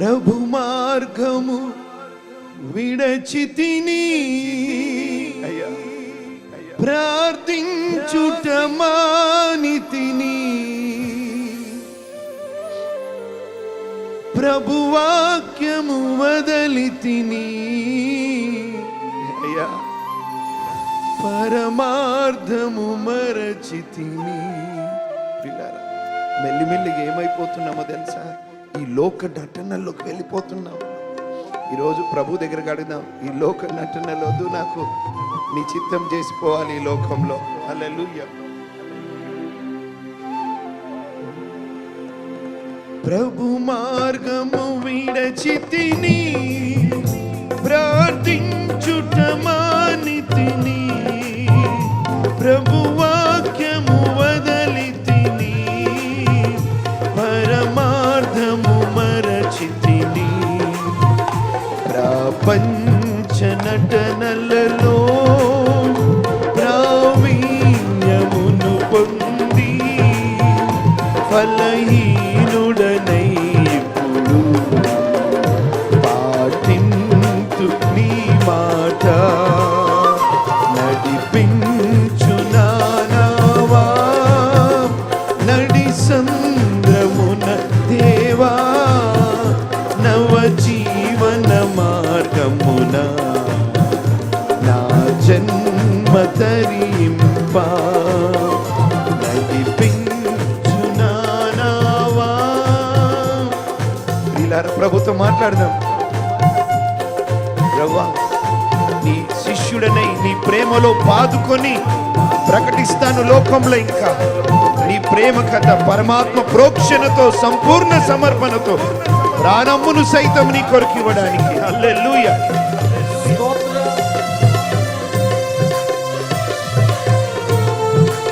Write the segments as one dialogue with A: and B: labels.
A: ప్రభు మార్గము విడచితిని అయ్యా ప్రార్థించుట మానితిని ప్రభు వాక్యము వదలితిని అయ్యా పరమార్థము మరచితిని పిల్లరా మెల్లిమెల్లిగా ఏమైపోతున్నామో తెలుసా? ఈ లోక నటనలోకి వెళ్ళిపోతున్నాం. ఈరోజు ప్రభు దగ్గర అడుగుదాం ఈ లోక నటనలు వద్దు నాకు నీ చిత్తం చేసిపోవాలి ఈ లోకంలో. అల్లెలు ప్రభు మార్గము విడచితిని ప్రార్థించుట మానితిని. ప్రభు మార్గమున నా జన్మ తరింపా ప్రభుత్వం మాట్లాడదాం. రవ్వా నీ శిష్యుడనై నీ ప్రేమలో పాదుకొని ప్రకటిస్తాను లోకంలో ఇంకా. నీ ప్రేమ కథ పరమాత్మ ప్రోక్షణతో సంపూర్ణ సమర్పణతో. ప్రాణమును సైతం నీ కొరకు ఇవ్వడానికి. హల్లెలూయా.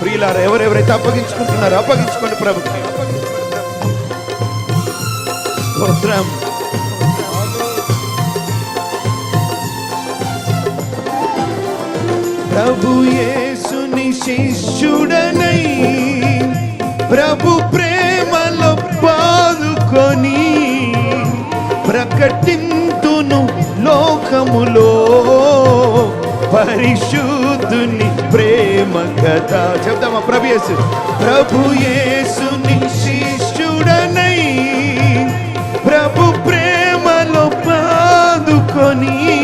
A: ప్రియులారా ఎవరెవరైతే అప్పగించుకుంటున్నారో అప్పగించుకోండి ప్రభుకి. స్తోత్రం. ప్రభు యేసుని శిష్యుడనై ప్రభు ప్రే ప్రకటింతును లోకములో. పరిశుద్ధుని ప్రేమ కథ. చెప్తామా ప్రభు యేసు? ప్రభు యేసుని శిష్యుడనై ప్రభు ప్రేమలో పాదుకొని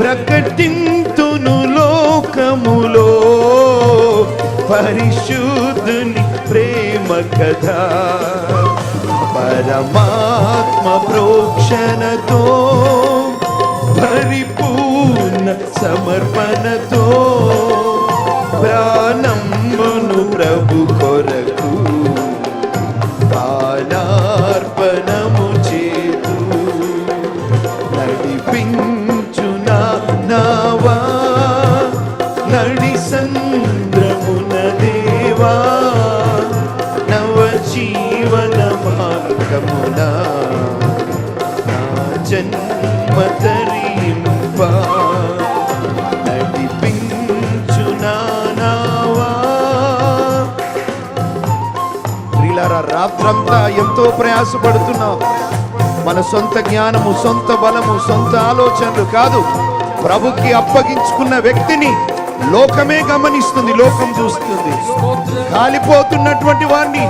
A: ప్రకటింతును లోకములో. పరిశుద్ధుని ప్రేమ కథ. పరమా ప్రోక్షణతో పరిపూర్ణ సమర్పణతో ప్రాణమును ప్రభుకో ఎంతో ప్రయాసపడుతున్నాం మన సొంత జ్ఞానము సొంత బలము సొంత ఆలోచనలు కాదు. ప్రభుకి అప్పగించుకున్న వ్యక్తిని లోకమే గమనిస్తుంది లోకం చూస్తుంది. కాలిపోతున్నటువంటి వారిని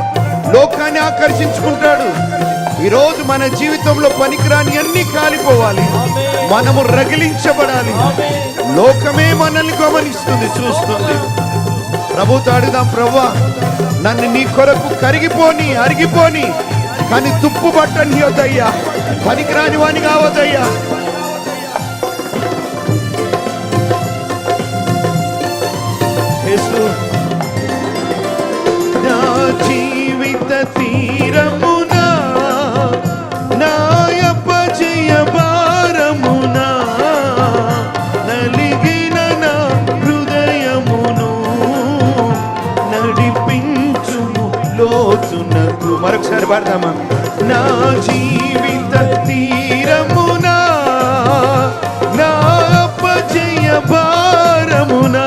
A: లోకాన్ని ఆకర్షించుకుంటాడు. ఈరోజు మన జీవితంలో పనికిరాని అన్ని కాలిపోవాలి. మనము రగిలించబడాలి. లోకమే మనల్ని గమనిస్తుంది చూస్తుంది. ప్రభు అడుగుదాం ప్రవ్వా. నన్ను నీ కొరకు కరిగిపోని అరిగిపోని కానీ తుప్పు పట్టని వద్దయ్యా. పనికిరాని వాని కావద్దయ్యా. యేసు మరొకసారి పాడదామా నా జీవిత తీరమునా నా అపజయ భారమునా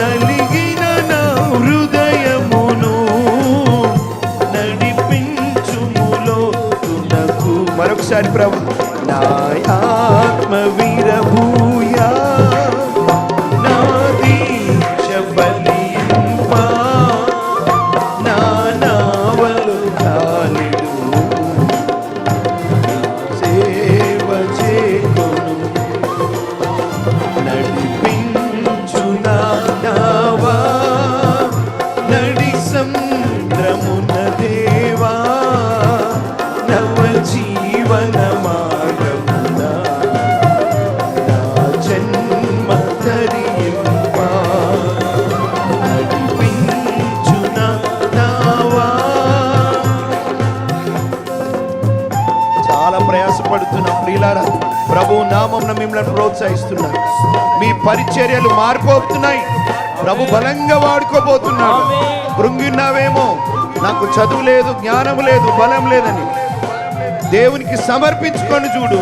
A: నలిగిన నా హృదయమును నడిపించుములో ఒకసారి ప్రభు. నా పరిచర్యలు మారిపోతున్నాయి. ప్రభు బలంగా వాడుకోబోతున్నాడు. కృంగిన్నావేమో? నాకు చదువు లేదు జ్ఞానం లేదు బలం లేదని. దేవునికి సమర్పించుకొని చూడు.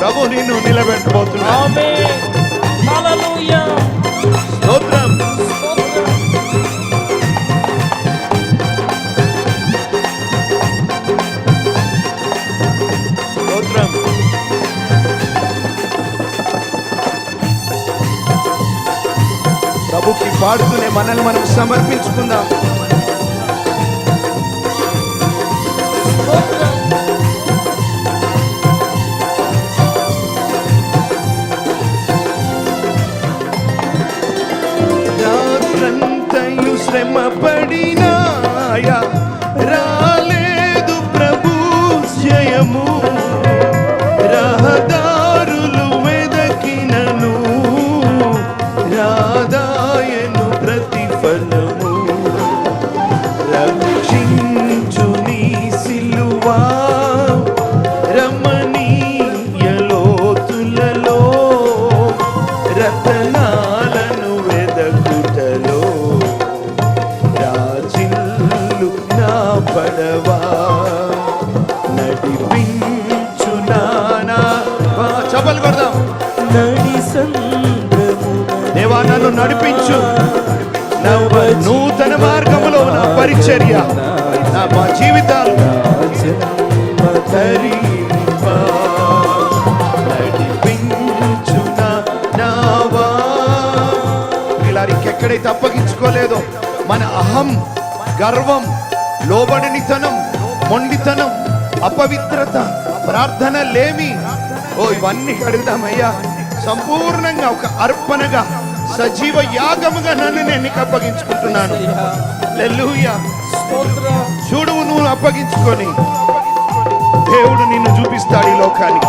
A: ప్రభు నిన్ను నిలబెట్టబోతున్నా స్తోత్రం. పాడుతూనే మనల్ని మనం సమర్పించుకుందాం. పరిచర్య నా మా జీవితాలు.
B: జన్మ
A: అప్పగించుకోలేదో మన అహం గర్వం లోబడినితనం మొండితనం అపవిత్రత ప్రార్థన లేమి. ఓ ఇవన్నీ అడుగుదామయ్యా. సంపూర్ణంగా ఒక అర్పణగా సజీవ యాగముగా నన్ను నేను నీకు అప్పగించుకుంటున్నాను. చూడు నువ్వు అప్పగించుకొని దేవుడు నిన్ను చూపిస్తాడు ఈ లోకానికి.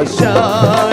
A: 我
B: 想